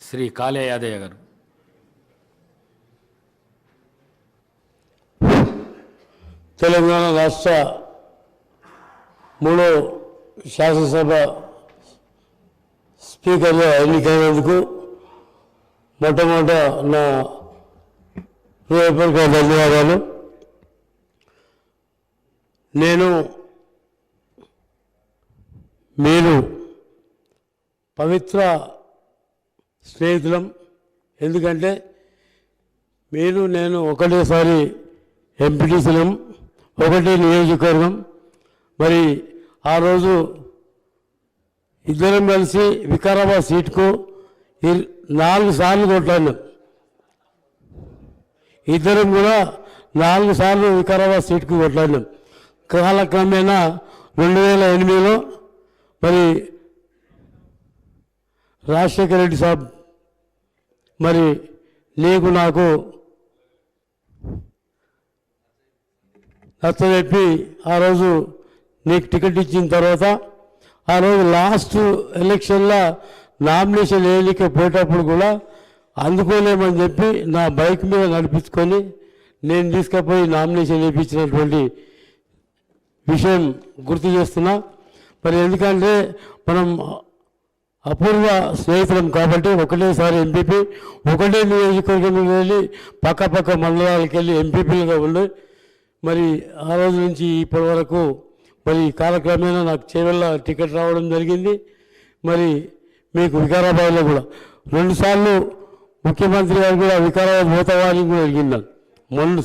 శ్రీ కాళే యాదయ్య గారు. తెలంగాణ రాష్ట్ర మూడో శాసనసభ స్పీకర్గా ఎన్నికైనందుకు మొట్టమొదట నా హృదయపూర్వక ధన్యవాదాలు. నేను మీరు పవిత్ర స్నేహితులం. ఎందుకంటే మీరు నేను ఒకటేసారి ఎంపీటీసీలం ఒకటే నియోజకవర్గం. మరి ఆ రోజు ఇద్దరం కలిసి వికారాబాద్ సీట్కు నాలుగు సార్లు కొట్టాను. ఇద్దరం కూడా నాలుగు సార్లు వికారాబాద్ సీట్కు కొట్లాడినాం కాలక్రమేణా రెండు వేల ఎనిమిదిలో మరి రాజశేఖర రెడ్డి సాబ్ మరి నీకు నాకు నచ్చజెప్పి ఆ రోజు నీకు టికెట్ ఇచ్చిన తర్వాత ఆ రోజు లాస్ట్ ఎలక్షన్లో నామినేషన్ వేయలేకపోయేటప్పుడు కూడా అందుకోలేమని చెప్పి నా బైక్ మీద నడిపించుకొని నేను తీసుకుపోయి నామినేషన్ వేయించినటువంటి విషయం గుర్తు చేస్తున్నా. మరి ఎందుకంటే మనం అపూర్వ స్నేహితులం కాబట్టి ఒకటేసారి ఎంపీపీ ఒకటే నియోజకవర్గంలో వెళ్ళి పక్క పక్క మండలాలకు వెళ్ళి ఎంపీపీలుగా ఉండి మరి ఆ రోజు నుంచి ఇప్పటి వరకు మరి కాలక్రమేణా నాకు చేవెళ్ళ టికెట్ రావడం జరిగింది. మరి మీకు వికారాబాద్లో కూడా రెండుసార్లు ముఖ్యమంత్రి గారు కూడా వికారాబాద్ పోతావాని కూడా అడిగినాను మొన్న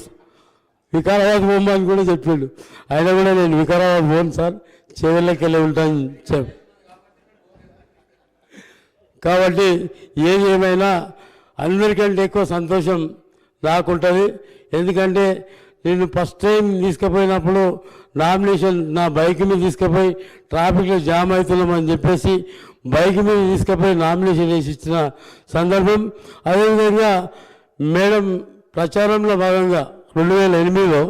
వికారాబాద్ పోమని కూడా చెప్పాడు. ఆయన కూడా నేను వికారాబాద్ పోను సార్ చేవెళ్ళకి వెళ్ళి ఉంటాను చెప్ కాబట్టి ఏది ఏమైనా అందరికంటే ఎక్కువ సంతోషం నాకుంటుంది. ఎందుకంటే నేను ఫస్ట్ టైం తీసుకుపోయినప్పుడు నామినేషన్ నా బైక్ మీద తీసుకుపోయి ట్రాఫిక్లో జామ్ అవుతున్నామని చెప్పేసి బైక్ మీద తీసుకుపోయి నామినేషన్ వేసి ఇచ్చిన సందర్భం. అదేవిధంగా మేడం ప్రచారంలో భాగంగా రెండు వేల ఎనిమిదిలో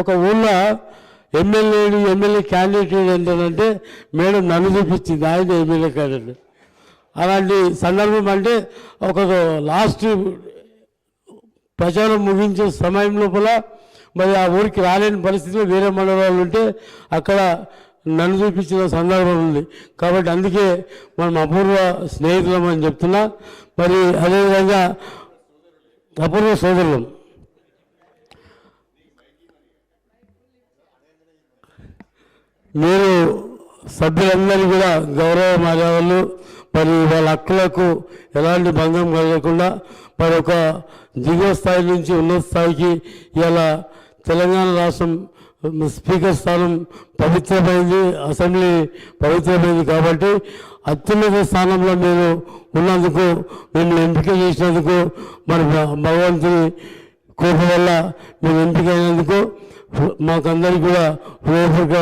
ఒక ఊళ్ళో ఎమ్మెల్యేడు ఎమ్మెల్యే క్యాండిడేట్ ఏంటంటే మేడం నన్ను చూపించింది ఆయన ఎమ్మెల్యే క్యాండిడేట్ అలాంటి సందర్భం అంటే ఒక లాస్ట్ ప్రచారం ముగించే సమయం లోపల మరి ఆ ఊరికి రాలేని పరిస్థితిలో వేరే మండలాలు ఉంటే అక్కడ నన్ను చూపించిన సందర్భం ఉంది. కాబట్టి అందుకే మనం అపూర్వ స్నేహితులం అని చెప్తున్నా. మరి అదేవిధంగా అపూర్వ సోదరులం. మీరు సభ్యులందరినీ కూడా గౌరవ మర్యాదలు. మరి వాళ్ళ హక్కులకు ఎలాంటి భంగం కలగకుండా మరి ఒక దిగువ స్థాయి నుంచి ఉన్నత స్థాయికి ఇలా తెలంగాణ రాష్ట్రం స్పీకర్ స్థానం పవిత్రమైంది అసెంబ్లీ పవిత్రమైంది కాబట్టి అత్యున్నత స్థానంలో మీరు ఉన్నందుకు మిమ్మల్ని ఎంపిక చేసినందుకు మరి భ- భగవంతుని కోప వల్ల మేము ఎంపిక అయినందుకు మాకందరికీ కూడా హృదయపూర్వక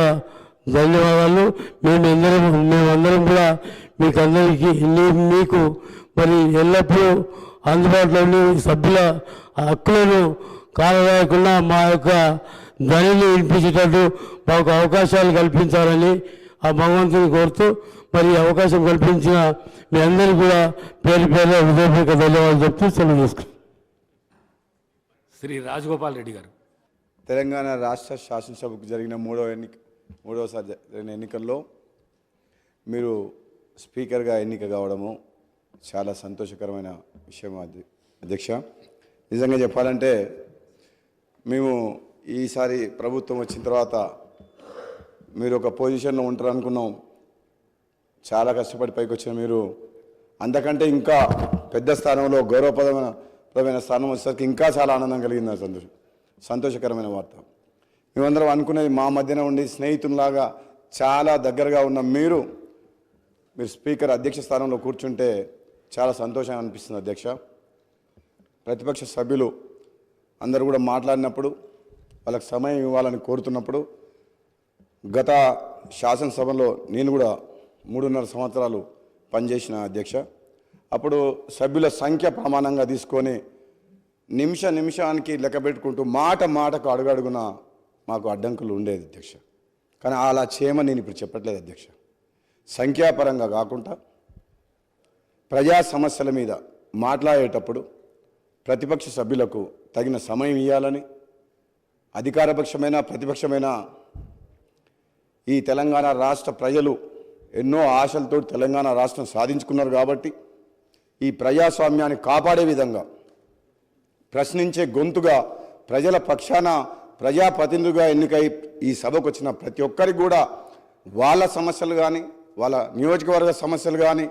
ధన్యవాదాలు. మేము అందరం మేమందరం కూడా మీకు అందరికీ మీకు మరి ఎల్లప్పుడూ అందుబాటులో ఉండి సభ్యుల హక్కులను కాలరాయకుండా మా యొక్క ధ్వనిని వినిపించేటట్టు మాకు అవకాశాలు కల్పించాలని ఆ భగవంతుని కోరుతూ మరి అవకాశం కల్పించిన మీ అందరికీ కూడా పేరు పేరు హృదయపూర్వక ధన్యవాదాలు చెప్తూ సెలవు శ్రీ రాజగోపాల్ రెడ్డి గారు. తెలంగాణ రాష్ట్ర శాసనసభకు జరిగిన మూడవ ఎన్నిక మూడవసారి జరిగిన ఎన్నికల్లో మీరు స్పీకర్గా ఎన్నిక కావడము చాలా సంతోషకరమైన విషయం అది. అధ్యక్ష నిజంగా చెప్పాలంటే మేము ఈసారి ప్రభుత్వం వచ్చిన తర్వాత మీరు ఒక పొజిషన్లో ఉంటారు అనుకున్నాం చాలా కష్టపడి పైకి వచ్చిన మీరు. అంతకంటే ఇంకా పెద్ద స్థానంలో గౌరవప్రదమైన స్థానం వచ్చేసరికి ఇంకా చాలా ఆనందం కలిగింది సంతోషం. సంతోషకరమైన వార్త. మేమందరం అనుకునేది మా మధ్యన ఉండి స్నేహితుల్లాగా చాలా దగ్గరగా ఉన్న మీరు మీరు స్పీకర్ అధ్యక్ష స్థానంలో కూర్చుంటే చాలా సంతోషంగా అనిపిస్తుంది అధ్యక్ష. ప్రతిపక్ష సభ్యులు అందరూ కూడా మాట్లాడినప్పుడు వాళ్ళకి సమయం ఇవ్వాలని కోరుతున్నప్పుడు గత శాసనసభలో నేను కూడా మూడున్నర సంవత్సరాలు పనిచేసిన అధ్యక్ష. అప్పుడు సభ్యుల సంఖ్య ప్రమాణంగా తీసుకొని నిమిష నిమిషానికి లెక్క పెట్టుకుంటూ మాట మాటకు అడుగడుగున మాకు అడ్డంకులు ఉండేది అధ్యక్ష. కానీ అలా చేయమని నేను ఇప్పుడు చెప్పట్లేదు అధ్యక్ష. సంఖ్యాపరంగా కాకుండా ప్రజా సమస్యల మీద మాట్లాడేటప్పుడు ప్రతిపక్ష సభ్యులకు తగిన సమయం ఇవ్వాలని అధికారపక్షమైన ప్రతిపక్షమైన ఈ తెలంగాణ రాష్ట్ర ప్రజలు ఎన్నో ఆశలతో తెలంగాణ రాష్ట్రం సాధించుకున్నారు కాబట్టి ఈ ప్రజాస్వామ్యాన్ని కాపాడే విధంగా ప్రశ్నించే గొంతుగా ప్రజల పక్షాన ప్రజాప్రతినిధులుగా ఎన్నికై ఈ సభకు వచ్చిన ప్రతి ఒక్కరికి కూడా వాళ్ళ సమస్యలు కానీ వాళ్ళ నియోజకవర్గ సమస్యలు కానీ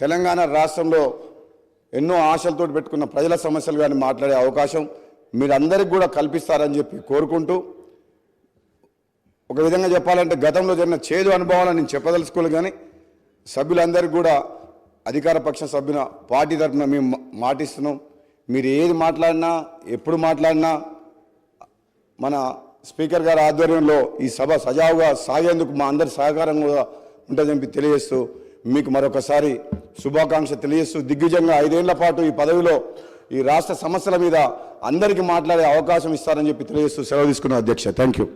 తెలంగాణ రాష్ట్రంలో ఎన్నో ఆశలతో పెట్టుకున్న ప్రజల సమస్యలు కానీ మాట్లాడే అవకాశం మీరందరికీ కూడా కల్పిస్తారని చెప్పి కోరుకుంటూ ఒక విధంగా చెప్పాలంటే గతంలో జరిగిన చేదు అనుభవాలను నేను చెప్పదలుచుకోలేదు కానీ సభ్యులందరికీ కూడా అధికార పక్ష సభ్యుల పార్టీ తరఫున మేము మాటిస్తున్నాం. మీరు ఏది మాట్లాడినా ఎప్పుడు మాట్లాడినా మన స్పీకర్ గారి ఆధ్వర్యంలో ఈ సభ సజావుగా సాగేందుకు మా అందరి సహకారం కూడా ఉంటుందని చెప్పి తెలియజేస్తూ మీకు మరొకసారి శుభాకాంక్ష తెలియజేస్తూ దిగ్విజంగా ఐదేళ్ళ పాటు ఈ పదవిలో ఈ రాష్ట్ర సమస్యల మీద అందరికీ మాట్లాడే అవకాశం ఇస్తారని చెప్పి తెలియజేస్తూ సెలవు తీసుకున్న అధ్యక్ష. Thank you